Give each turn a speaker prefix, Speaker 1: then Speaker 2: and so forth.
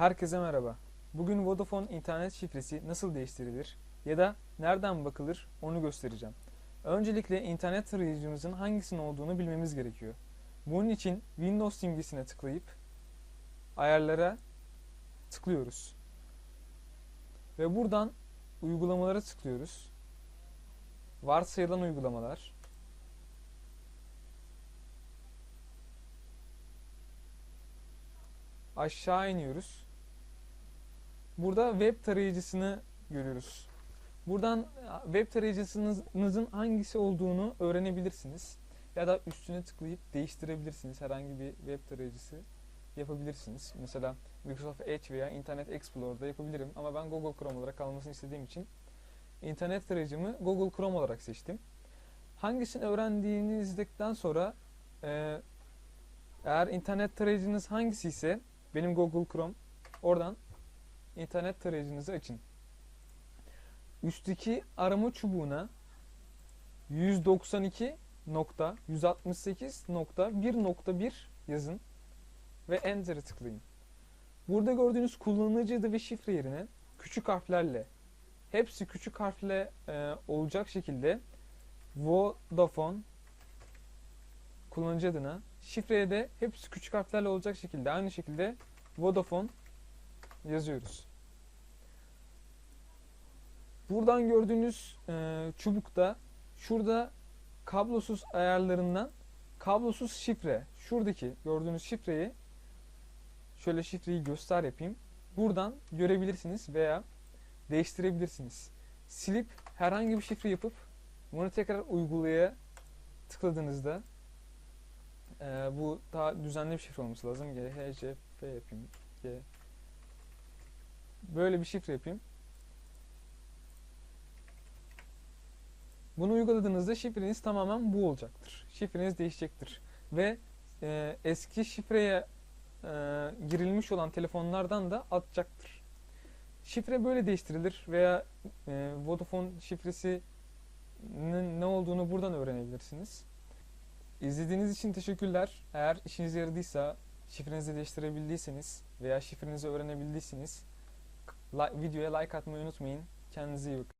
Speaker 1: Herkese merhaba. Bugün Vodafone internet şifresi nasıl değiştirilir ya da nereden bakılır onu göstereceğim. Öncelikle internet tarayıcımızın hangisinin olduğunu bilmemiz gerekiyor. Bunun için Windows simgesine tıklayıp ayarlara tıklıyoruz. Ve buradan uygulamalara tıklıyoruz. Varsayılan uygulamalar. Aşağı iniyoruz. Burada web tarayıcısını görüyoruz. Buradan web tarayıcısınızın hangisi olduğunu öğrenebilirsiniz. Ya da üstüne tıklayıp değiştirebilirsiniz. Herhangi bir web tarayıcısı yapabilirsiniz. Mesela Microsoft Edge veya Internet Explorer'da yapabilirim. Ama ben Google Chrome olarak kalmasını istediğim için internet tarayıcımı Google Chrome olarak seçtim. Hangisini öğrendiğinizden sonra e, eğer internet tarayıcınız hangisi ise benim Google Chrome oradan internet tarayıcınızı açın. Üstteki arama çubuğuna 192.168.1.1 yazın ve Enter'ı tıklayın. Burada gördüğünüz kullanıcı adı ve şifre yerine küçük harflerle hepsi küçük harfle e, olacak şekilde Vodafone kullanıcı adına şifreye de hepsi küçük harflerle olacak şekilde aynı şekilde Vodafone yazıyoruz. Buradan gördüğünüz e, çubukta şurada kablosuz ayarlarından kablosuz şifre şuradaki gördüğünüz şifreyi şöyle şifreyi göster yapayım. Buradan görebilirsiniz veya değiştirebilirsiniz. Silip herhangi bir şifre yapıp bunu tekrar uygulaya tıkladığınızda e, bu daha düzenli bir şifre olması lazım. G, H, C, F yapayım. G. Böyle bir şifre yapayım. Bunu uyguladığınızda şifreniz tamamen bu olacaktır. Şifreniz değişecektir. Ve e, eski şifreye e, girilmiş olan telefonlardan da atacaktır. Şifre böyle değiştirilir veya e, Vodafone şifresinin ne olduğunu buradan öğrenebilirsiniz. İzlediğiniz için teşekkürler. Eğer işinize yaradıysa, şifrenizi değiştirebildiyseniz veya şifrenizi öğrenebildiyseniz videoya like atmayı unutmayın. Kendinize iyi bakın.